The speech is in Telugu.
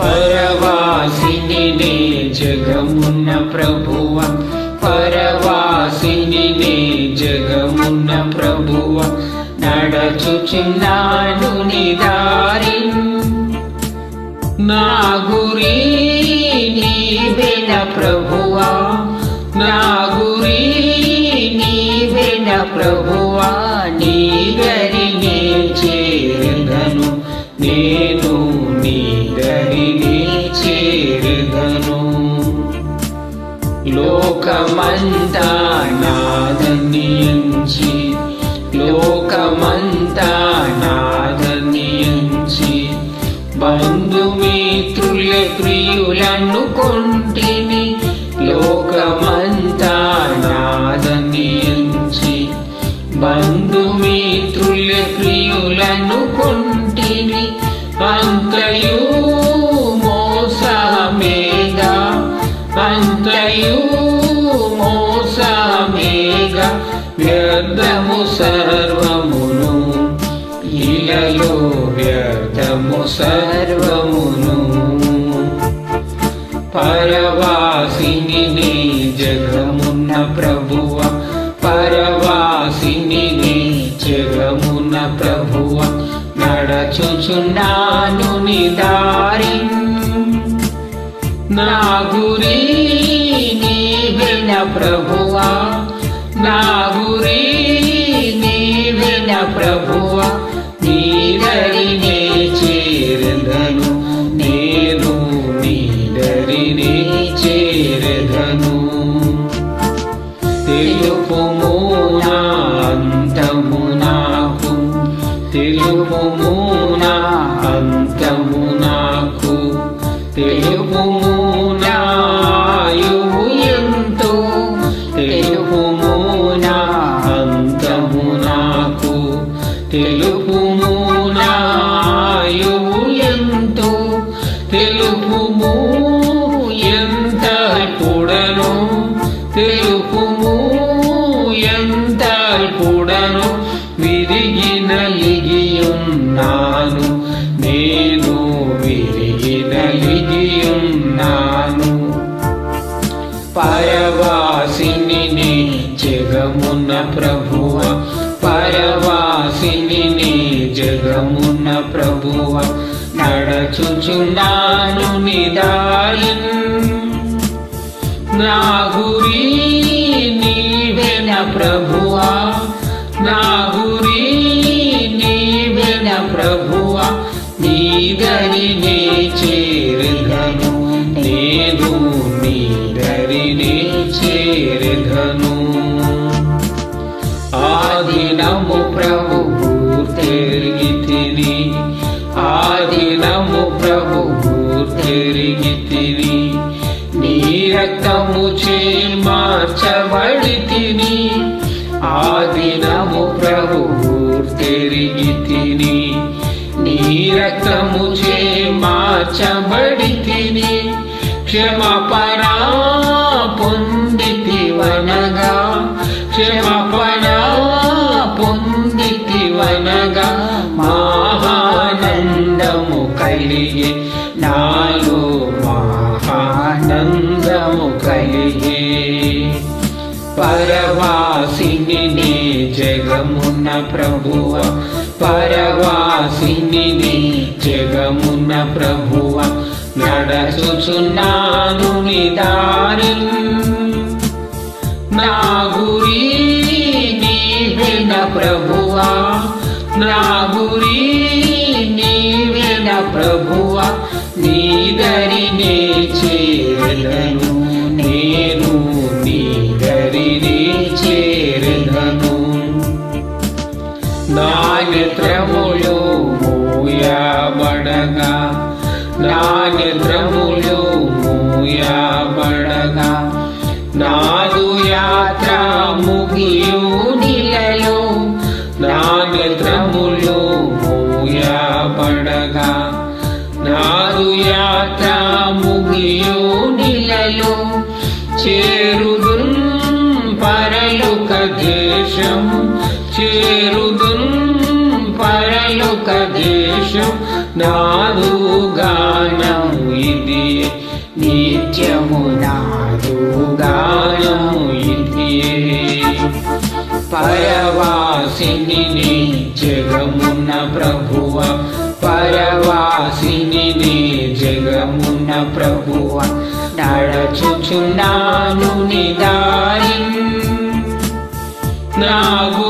పరవాసిని నే జగమున్న ప్రభువ. పరవాసిని నే జగమున్న ప్రభువ. నడచుచున్నాను నిదారి నా గురి నీవెన ప్రభువా. నా గురి నీవెన ప్రభువా. నీ గరినే చేరదను నేను నీ లోకమంతా నాదనియంచి లోకమంతా నాదనియంచి బంధుమిత్రుల ప్రియులను కొంటిని లోకమంతా వ్యర్థము సర్వమును ఇలలో వ్యర్థము సర్వమును. పరవాసిని నీ జగమున్న ప్రభువ పరవాసిని నీ జగమున్న ప్రభువ నడచుచున్నాను నిదారి నా గురి నీవెన ప్రభువా. నా గురి నీవెన ప్రభువా నీదరినే చేరదను నేను నీదరినే చేరదను. తెలుపుము నా అంతము నాకు తెలుపుము తెలుపుము నా అంతము నాకు తెలుపుము ఎంత కూడను తెలుపుము ఎంత కూడను విరిగి నలిగియున్నాను నేను విరిగి ప్రభువ పరవాసిని నీ జగమున్న ప్రభువ నడచుచున్నాను నిదాయి నా గురి నీవెన ప్రభువా నా గురి నీవెన ప్రభువా నీదరినే చేరగను నేను నీదరినే చేరగను ఆదినము ప్రభు తిరిగి తిని ఆదినము ప్రభు తిరిగి తిని నీ రక్తము చే మార్చబడి తిని ఆదినము ప్రభు తిరిగి తిని నీ రక్తము చే మార్చబడి తిని క్షమపణ పొందితివనగా. క్షమ పొందితివనగా మహానందము కలిగే నాలో మహానందము కలిగే. పరవాసిని నీ జగమున్న ప్రభువ పరవాసిని నీ జగమున్న ప్రభువ నడచుచున్నాను నిదారి నాగు నా నీవేన నీవెన ప్రభువా నీదరినే చేరదను. నేను నీదరినే చేరను నా నేత్రములు మూయబడగా నా నేత్రములు మూయబడగా నాదు యాత్రము నిలలో చేరుదున్ పరలోక దేశం చేరుదున్ పరలోక దేశం నాదు గానం ఇది నిత్యము నాదు గానం ఇది. పరవాసిని నీ జగమున్న ప్రభువ పరవాసి నడచుచున్నాను నిదారి నాగు